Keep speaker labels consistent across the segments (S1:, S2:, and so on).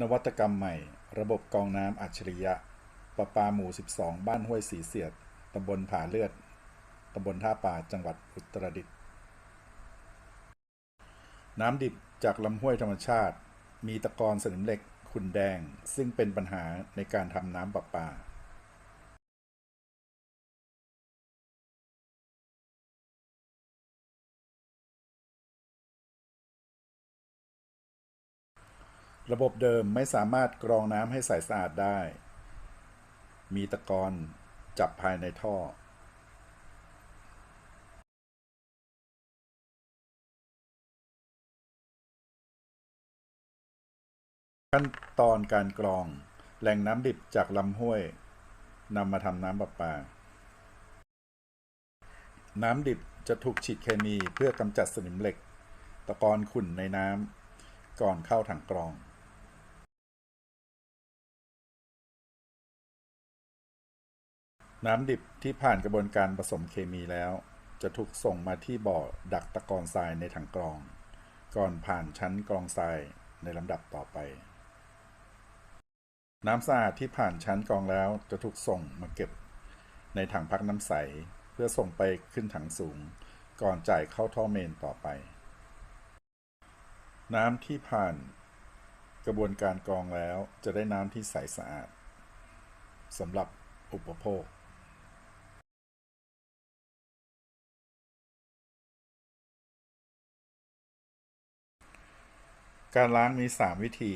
S1: นวัตกรรมใหม่ ระบบกองน้ำอัจฉริยะ ประปาหมู่ 12 บ้านห้วยสีเสียด ตำบลผาเลือด ตำบลท่าป่า จังหวัดอุตรดิตถ์ น้ำดิบจากลำห้วยธรรมชาติ มีตะกอนสนิมเหล็กขุ่นแดง ซึ่งเป็นปัญหาในการทำน้ำประปา ระบบเดิมไม่สามารถกรองน้ำให้ใสสะอาดได้ มีตะกอนจับภายในท่อ ขั้นตอนการกรองแหล่งน้ำดิบจากลำห้วยนำมาทำน้ำประปา น้ำดิบจะถูกฉีดเคมีเพื่อกำจัดสนิมเหล็ก ตะกอนขุ่นในน้ำก่อนเข้าถังกรอง น้ำดิบที่ผ่านกระบวนการผสมเคมีแล้ว จะถูกส่งมาที่บ่อดักตะกอนทรายในถังกรอง ก่อนผ่านชั้นกรองทรายในลำดับต่อไป น้ำสะอาดที่ผ่านชั้นกรองแล้วจะถูกส่งมาเก็บ ในถังพักน้ำใสเพื่อส่งไปขึ้นถังสูง ก่อนจ่ายเข้าท่อเมนต่อไป น้ำที่ผ่านกระบวนการกรองแล้วจะได้น้ำที่ใสสะอาดสำหรับอุปโภค การล้างมี 3 วิธี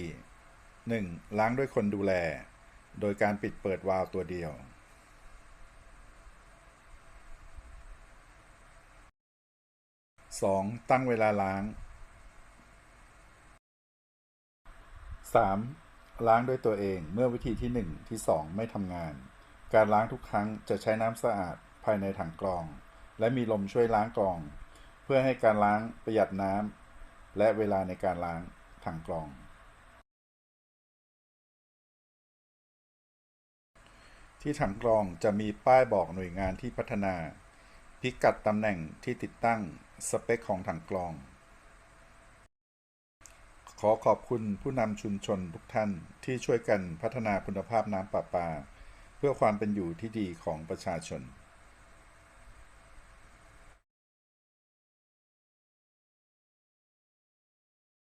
S1: 1. ล้างด้วยคนดูแล โดยการปิดเปิดวาล์วตัวเดียว 2. ตั้งเวลาล้าง 3. ล้างด้วยตัวเองเมื่อวิธีที่ 1 ที่ 2 ไม่ทำงาน การล้างทุกครั้งจะใช้น้ำสะอาดภายในถังกรอง และมีลมช่วยล้างกรอง เพื่อให้การล้างประหยัดน้ำและเวลาในการล้าง ถังกรอง ที่ถังกรองจะมีป้ายบอกหน่วยงานที่พัฒนา พิกัดตำแหน่งที่ติดตั้งสเปคของถังกรอง ขอขอบคุณผู้นำชุมชนทุกท่านที่ช่วยกันพัฒนาคุณภาพน้ำประปา เพื่อความเป็นอยู่ที่ดีของประชาชน